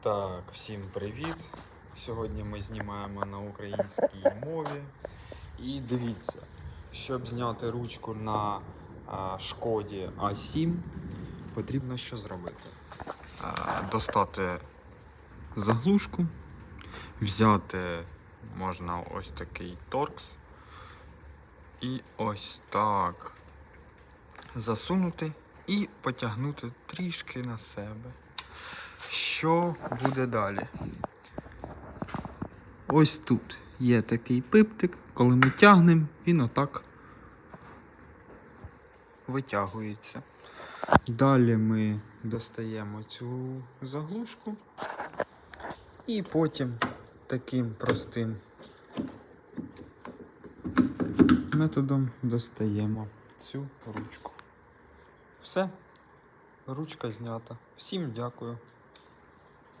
Так, всім привіт! Сьогодні ми знімаємо на українській мові. І дивіться, щоб зняти ручку на шкоді А7, потрібно що зробити? Достати заглушку, взяти можна ось такий торкс. І ось так засунути і потягнути трішки на себе. Що буде далі? Ось тут є такий пиптик, коли ми тягнемо, він отак витягується. Далі ми достаємо цю заглушку і потім таким простим методом достаємо цю ручку. Все, ручка знята. Всім дякую.